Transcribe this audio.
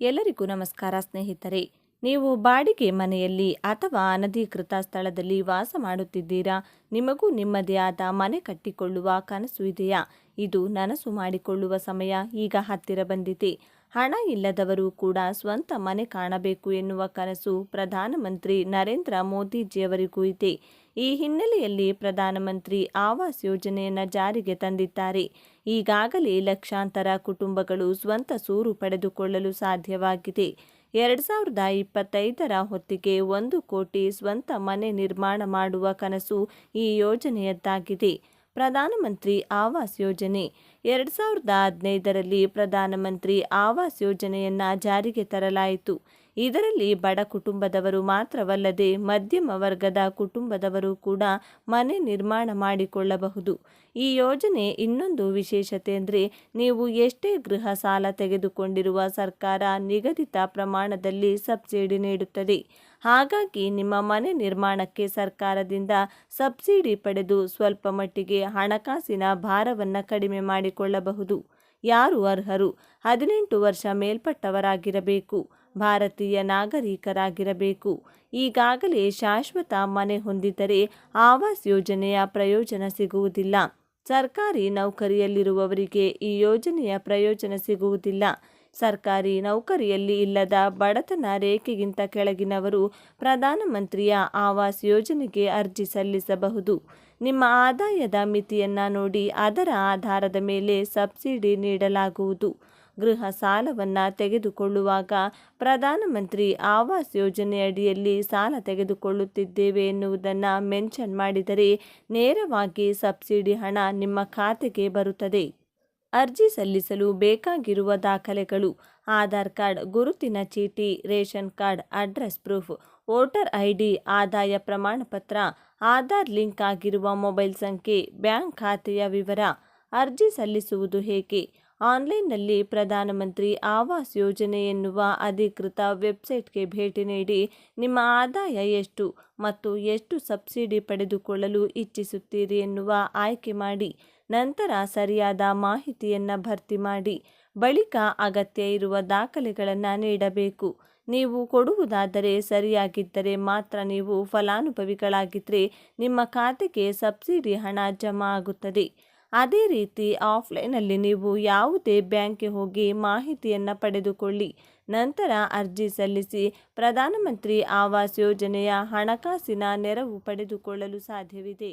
ಎಲ್ಲರಿಗೂ ನಮಸ್ಕಾರ ಸ್ನೇಹಿತರೆ. ನೀವು ಬಾಡಿಗೆ ಮನೆಯಲ್ಲಿ ಅಥವಾ ಅನಧಿಕೃತ ಸ್ಥಳದಲ್ಲಿ ವಾಸ ಮಾಡುತ್ತಿದ್ದೀರಾ? ನಿಮಗೂ ನಿಮ್ಮದೇ ಆದ ಮನೆ ಕಟ್ಟಿಕೊಳ್ಳುವ ಕನಸು ಇದೆಯಾ? ಇದು ನನಸು ಮಾಡಿಕೊಳ್ಳುವ ಸಮಯ ಈಗ ಹತ್ತಿರ ಬಂದಿದೆ. ಹಣ ಇಲ್ಲದವರು ಕೂಡ ಸ್ವಂತ ಮನೆ ಕಾಣಬೇಕು ಎನ್ನುವ ಕನಸು ಪ್ರಧಾನಮಂತ್ರಿ ನರೇಂದ್ರ ಮೋದಿಜಿಯವರಿಗೂ ಇದೆ. ಈ ಹಿನ್ನೆಲೆಯಲ್ಲಿ ಪ್ರಧಾನಮಂತ್ರಿ ಆವಾಸ್ ಯೋಜನೆಯನ್ನು ಜಾರಿಗೆ ತಂದಿದ್ದಾರೆ. ಈಗಾಗಲೇ ಲಕ್ಷಾಂತರ ಕುಟುಂಬಗಳು ಸ್ವಂತ ಸೂರು ಪಡೆದುಕೊಳ್ಳಲು ಸಾಧ್ಯವಾಗಿದೆ. ಎರಡು ಸಾವಿರದ ಇಪ್ಪತ್ತೈದರ ಹೊತ್ತಿಗೆ ಒಂದು ಕೋಟಿ ಸ್ವಂತ ಮನೆ ನಿರ್ಮಾಣ ಮಾಡುವ ಕನಸು ಈ ಯೋಜನೆಯದ್ದಾಗಿದೆ. ಪ್ರಧಾನಮಂತ್ರಿ ಆವಾಸ್ ಯೋಜನೆ. ಎರಡು ಸಾವಿರದ ಹದಿನೈದರಲ್ಲಿ ಪ್ರಧಾನಮಂತ್ರಿ ಆವಾಸ್ ಯೋಜನೆಯನ್ನು ಜಾರಿಗೆ ತರಲಾಯಿತು. ಇದರಲ್ಲಿ ಬಡ ಕುಟುಂಬದವರು ಮಾತ್ರವಲ್ಲದೆ ಮಧ್ಯಮ ವರ್ಗದ ಕುಟುಂಬದವರು ಕೂಡ ಮನೆ ನಿರ್ಮಾಣ ಮಾಡಿಕೊಳ್ಳಬಹುದು. ಈ ಯೋಜನೆ ಇನ್ನೊಂದು ವಿಶೇಷತೆ ಅಂದರೆ ನೀವು ಎಷ್ಟೇ ಗೃಹ ಸಾಲ ತೆಗೆದುಕೊಂಡಿರುವ ಸರ್ಕಾರ ನಿಗದಿತ ಪ್ರಮಾಣದಲ್ಲಿ ಸಬ್ಸಿಡಿ ನೀಡುತ್ತದೆ. ಹಾಗಾಗಿ ನಿಮ್ಮ ಮನೆ ನಿರ್ಮಾಣಕ್ಕೆ ಸರ್ಕಾರದಿಂದ ಸಬ್ಸಿಡಿ ಪಡೆದು ಸ್ವಲ್ಪ ಮಟ್ಟಿಗೆ ಹಣಕಾಸಿನ ಭಾರವನ್ನು ಕಡಿಮೆ ಮಾಡಿಕೊಳ್ಳಬಹುದು. ಯಾರು ಅರ್ಹರು? ಹದಿನೆಂಟು ವರ್ಷ ಮೇಲ್ಪಟ್ಟವರಾಗಿರಬೇಕು, ಭಾರತೀಯ ನಾಗರಿಕರಾಗಿರಬೇಕು. ಈಗಾಗಲೇ ಶಾಶ್ವತ ಮನೆ ಹೊಂದಿದ್ದರೆ ಆವಾಸ್ ಯೋಜನೆಯ ಪ್ರಯೋಜನ ಸಿಗುವುದಿಲ್ಲ. ಸರ್ಕಾರಿ ನೌಕರಿಯಲ್ಲಿರುವವರಿಗೆ ಈ ಯೋಜನೆಯ ಪ್ರಯೋಜನ ಸಿಗುವುದಿಲ್ಲ. ಸರ್ಕಾರಿ ನೌಕರಿಯಲ್ಲಿ ಇಲ್ಲದ ಬಡತನ ರೇಖೆಗಿಂತ ಕೆಳಗಿನವರು ಪ್ರಧಾನಮಂತ್ರಿಯ ಆವಾಸ್ ಯೋಜನೆಗೆ ಅರ್ಜಿ ಸಲ್ಲಿಸಬಹುದು. ನಿಮ್ಮ ಆದಾಯದ ಮಿತಿಯನ್ನು ನೋಡಿ ಅದರ ಆಧಾರದ ಮೇಲೆ ಸಬ್ಸಿಡಿ ನೀಡಲಾಗುವುದು. ಗೃಹ ಸಾಲವನ್ನು ತೆಗೆದುಕೊಳ್ಳುವಾಗ ಪ್ರಧಾನಮಂತ್ರಿ ಆವಾಸ್ ಯೋಜನೆಯಡಿಯಲ್ಲಿ ಸಾಲ ತೆಗೆದುಕೊಳ್ಳುತ್ತಿದ್ದೇವೆ ಎನ್ನುವುದನ್ನು ಮೆನ್ಷನ್ ಮಾಡಿದರೆ ನೇರವಾಗಿ ಸಬ್ಸಿಡಿ ಹಣ ನಿಮ್ಮ ಖಾತೆಗೆ ಬರುತ್ತದೆ. ಅರ್ಜಿ ಸಲ್ಲಿಸಲು ಬೇಕಾಗಿರುವ ದಾಖಲೆಗಳು, ಆಧಾರ್ ಕಾರ್ಡ್, ಗುರುತಿನ ಚೀಟಿ, ration card, address proof, voter I D ಆದಾಯ ಪ್ರಮಾಣಪತ್ರ, ಆಧಾರ್ ಲಿಂಕ್ ಆಗಿರುವ ಮೊಬೈಲ್ ಸಂಖ್ಯೆ, ಬ್ಯಾಂಕ್ ಖಾತೆಯ ವಿವರ, ಅರ್ಜಿ ಸಲ್ಲಿಸುವುದು ಹೇಗೆ, ಆನ್ಲೈನ್ನಲ್ಲಿ ಪ್ರಧಾನಮಂತ್ರಿ ಆವಾಸ್ ಯೋಜನೆ ಎನ್ನುವ ಅಧಿಕೃತ ವೆಬ್ಸೈಟ್ಗೆ ಭೇಟಿ ನೀಡಿ ನಿಮ್ಮ ಆದಾಯ ಎಷ್ಟು ಮತ್ತು ಎಷ್ಟು ಸಬ್ಸಿಡಿ ಪಡೆದುಕೊಳ್ಳಲು ಇಚ್ಛಿಸುತ್ತೀರಿ ಎನ್ನುವ ಆಯ್ಕೆ ಮಾಡಿ. ನಂತರ ಸರಿಯಾದ ಮಾಹಿತಿಯನ್ನು ಭರ್ತಿ ಮಾಡಿ ಬಳಿಕ ಅಗತ್ಯ ಇರುವ ದಾಖಲೆಗಳನ್ನು ನೀಡಬೇಕು. ನೀವು ಕೊಡುವುದಾದರೆ ಸರಿಯಾಗಿದ್ದರೆ ಮಾತ್ರ ನೀವು ಫಲಾನುಭವಿಗಳಾಗಿದ್ದರೆ ನಿಮ್ಮ ಖಾತೆಗೆ ಸಬ್ಸಿಡಿ ಹಣ ಜಮಾ ಆಗುತ್ತದೆ. ಅದೇ ರೀತಿ ಆಫ್ಲೈನಲ್ಲಿ ನೀವು ಯಾವುದೇ ಬ್ಯಾಂಕ್ಗೆ ಹೋಗಿ ಮಾಹಿತಿಯನ್ನು ಪಡೆದುಕೊಳ್ಳಿ. ನಂತರ ಅರ್ಜಿ ಸಲ್ಲಿಸಿ ಪ್ರಧಾನಮಂತ್ರಿ ಆವಾಸ್ ಯೋಜನೆಯ ಹಣಕಾಸಿನ ನೆರವು ಪಡೆದುಕೊಳ್ಳಲು ಸಾಧ್ಯವಿದೆ.